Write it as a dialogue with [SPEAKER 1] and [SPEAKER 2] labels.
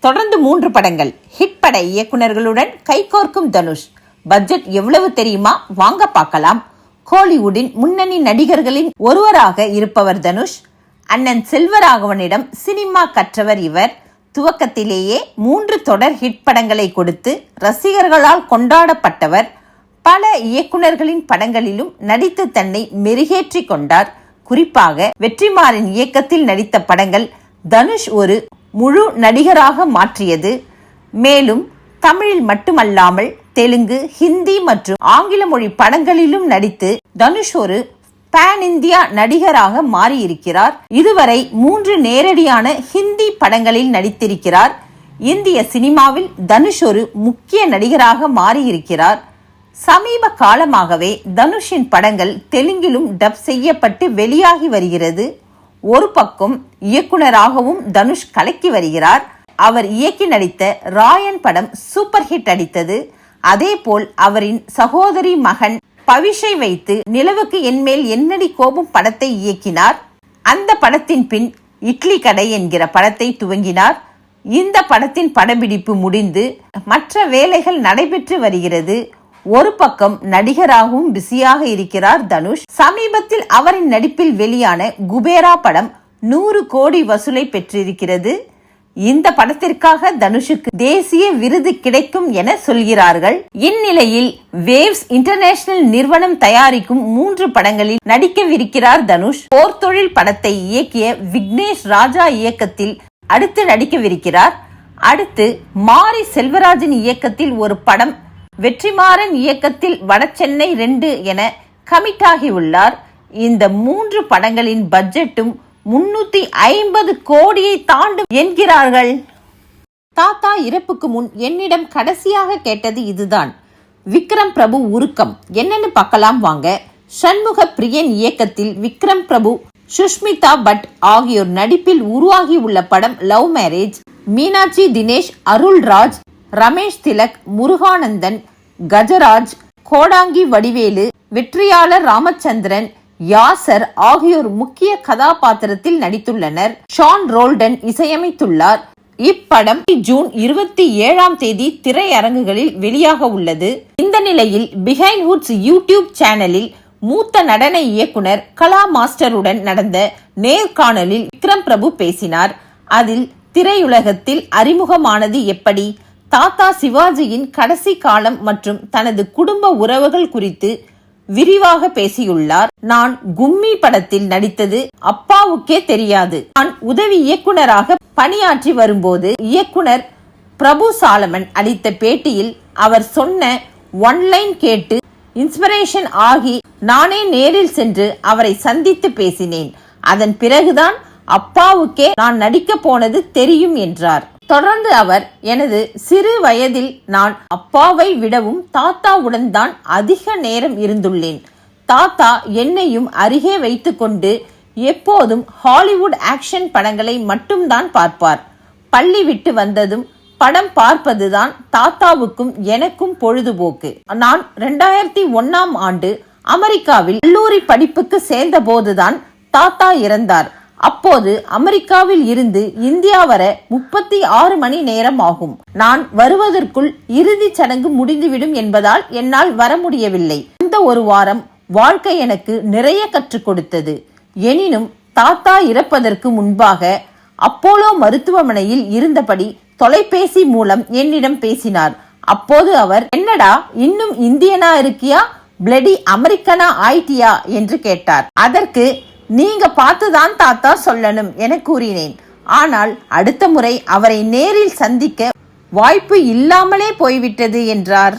[SPEAKER 1] தொடர்ந்து மூன்று படங்கள். ஹிட் பட இயக்குனர்களுடன் கைகோர்க்கும் தனுஷ். பட்ஜெட் எவ்வளவு தெரியுமா? வாங்க பார்க்கலாம். கோலிவுட்டின் முன்னணி நடிகர்களின் ஒருவராக இருப்பவர் தனுஷ். அண்ணன் செல்வராகவனிடம் சினிமா கற்றவர் இவர். துவக்கத்திலேயே மூன்று தொடர் ஹிட் படங்களை கொடுத்து ரசிகர்களால் கொண்டாடப்பட்டவர். பல இயக்குனர்களின் படங்களிலும் நடித்து தன்னை மெருகேற்றிக் கொண்டார். குறிப்பாக வெற்றிமாறன் இயக்கத்தில் நடித்த படங்கள். தனுஷ் ஒரு முழு நடிகராக மாற்றியது. மேலும் தமிழில் மட்டுமல்லாமல் தெலுங்கு ஹிந்தி மற்றும் ஆங்கில மொழி படங்களிலும் நடித்து தனுஷ் ஒரு பேன் இந்தியா நடிகராக மாறியிருக்கிறார். இதுவரை மூன்று நேரடியான ஹிந்தி படங்களில் நடித்திருக்கிறார். இந்திய சினிமாவில் தனுஷ் ஒரு முக்கிய நடிகராக மாறியிருக்கிறார். சமீப காலமாகவே தனுஷின் படங்கள் தெலுங்கிலும் டப் செய்யப்பட்டு வெளியாகி வருகிறது. ஒரு பக்கம் இயக்குனராகவும் தனுஷ் கலக்கி வருகிறார். அவர் இயக்கி நடித்த ராயன் படம் சூப்பர் ஹிட் அடித்தது. அதேபோல் அவரின் சகோதரி மகன் பவிஷை வைத்து நிலவுக்கு என்மேல் என்னடி கோபம் படத்தை இயக்கினார். அந்த படத்தின் பின் இட்லி கடை என்கிற படத்தை துவங்கினார். இந்த படத்தின் படப்பிடிப்பு முடிந்து மற்ற வேலைகள் நடைபெற்று வருகிறது. ஒரு பக்கம் நடிகராகவும் பிஸியாக இருக்கிறார் தனுஷ். சமீபத்தில் அவரின் நடிப்பில் வெளியான குபேரா படம் நூறு கோடி வசூலை பெற்றிருக்கிறது. இந்த படத்திற்காக தனுஷுக்கு தேசிய விருது கிடைக்கும் என சொல்கிறார்கள். இந்நிலையில் வேவ்ஸ் இன்டர்நேஷனல் நிறுவனம் தயாரிக்கும் மூன்று படங்களில் நடிக்கவிருக்கிறார் தனுஷ். போர்த்தொழில் படத்தை இயக்கிய விக்னேஷ் ராஜா இயக்கத்தில் அடுத்து நடிக்கவிருக்கிறார். அடுத்து மாரி செல்வராஜன் இயக்கத்தில் ஒரு படம் வெற்றிமாறன் இயக்கத்தில் வடசென்னை ரெண்டு என கமிட்டாகியுள்ளார். இந்த மூன்று படங்களின் பட்ஜெட்டும் முன்னூத்தி ஐம்பது கோடியை தாண்டும் என்கிறார்கள். தாத்தா இறப்புக்கு முன் என்னிடம் கடைசியாக கேட்டது இதுதான். விக்ரம் பிரபு உருக்கம். என்னன்னு பார்க்கலாம் வாங்க. சண்முக பிரியன் இயக்கத்தில் விக்ரம் பிரபு சுஷ்மிதா பட் ஆகியோர் நடிப்பில் உருவாகி உள்ள படம் லவ் மேரேஜ். மீனாட்சி தினேஷ் அருள்ராஜ் ரமேஷ் திலக் முருகானந்தன் கஜராஜ் கோடாங்கி வடிவேலு வெற்றியாளர் ராமச்சந்திரன் யாசர் ஆகியோர் முக்கிய கதாபாத்திரத்தில் நடித்துள்ளனர். ஷான் ரோல்டன் இசையமைத்துள்ளார். இப்படம் ஜூன் இருபத்தி ஏழாம் தேதி திரையரங்குகளில் வெளியாக உள்ளது. இந்த நிலையில் பிஹைண்ட் வுட்ஸ் யூடியூப் சேனலில் மூத்த நடன இயக்குனர் கலா மாஸ்டருடன் நடந்த நேர்காணலில் விக்ரம் பிரபு பேசினார். அதில் திரையுலகத்தில் அறிமுகமானது எப்படி? தாத்தா சிவாஜியின் கடைசி காலம் மற்றும் தனது குடும்ப உறவுகள் குறித்து விரிவாக பேசியுள்ளார். நான் கும்மி படத்தில் நடித்தது அப்பாவுக்கே தெரியாது. நான் உதவி இயக்குனராக பணியாற்றி வரும்போது இயக்குனர் பிரபு சாலமன் அளித்த பேட்டியில் அவர் சொன்ன ஒன்லைன் கேட்டு இன்ஸ்பிரேஷன் ஆகி நானே நேரில் சென்று அவரை சந்தித்து பேசினேன். அதன் பிறகுதான் அப்பாவுக்கே நான் நடிக்க போனது தெரியும் என்றார். தொடர்ந்து அவர் எனது சிறு வயதில் நான் அப்பாவை விடவும் தாத்தாவுடன் தான் அதிக நேரம் இருந்துள்ளேன். தாத்தா என்னையும் அருகே வைத்துக்கொண்டு எப்போதும் ஹாலிவுட் ஆக்ஷன் படங்களை மட்டும்தான் பார்ப்பார். பள்ளி விட்டு வந்ததும் படம் பார்ப்பதுதான் தாத்தாவுக்கும் எனக்கும் பொழுதுபோக்கு. நான் ரெண்டாயிரத்தி ஒன்னாம் ஆண்டு அமெரிக்காவில் கல்லூரி படிப்புக்கு சேர்ந்த போதுதான் தாத்தா இறந்தார். அப்போது அமெரிக்காவில் இருந்து இந்தியா வர முப்பத்தி ஆறு மணி நேரம் ஆகும். நான் வருவதற்குள் இறுதி சடங்கு முடிந்துவிடும் என்பதால் என்னால் வர முடியவில்லை. இந்த ஒரு வாரம் வாழ்க்கை எனக்கு நிறைய கற்றுக் கொடுத்தது. எனினும் தாத்தா இறப்பதற்கு முன்பாக அப்போலோ மருத்துவமனையில் இருந்தபடி தொலைபேசி மூலம் என்னிடம் பேசினார். அப்போது அவர் என்னடா இன்னும் இந்தியனா இருக்கியா? பிளடி அமெரிக்கனா ஆயிட்டியா? என்று கேட்டார். அதற்கு நீங்க பார்த்துதான் தாத்தா சொல்லணும் என கூறினேன். ஆனால் அடுத்த முறை அவரை நேரில் சந்திக்க வாய்ப்பு இல்லாமலே போய்விட்டது என்றார்.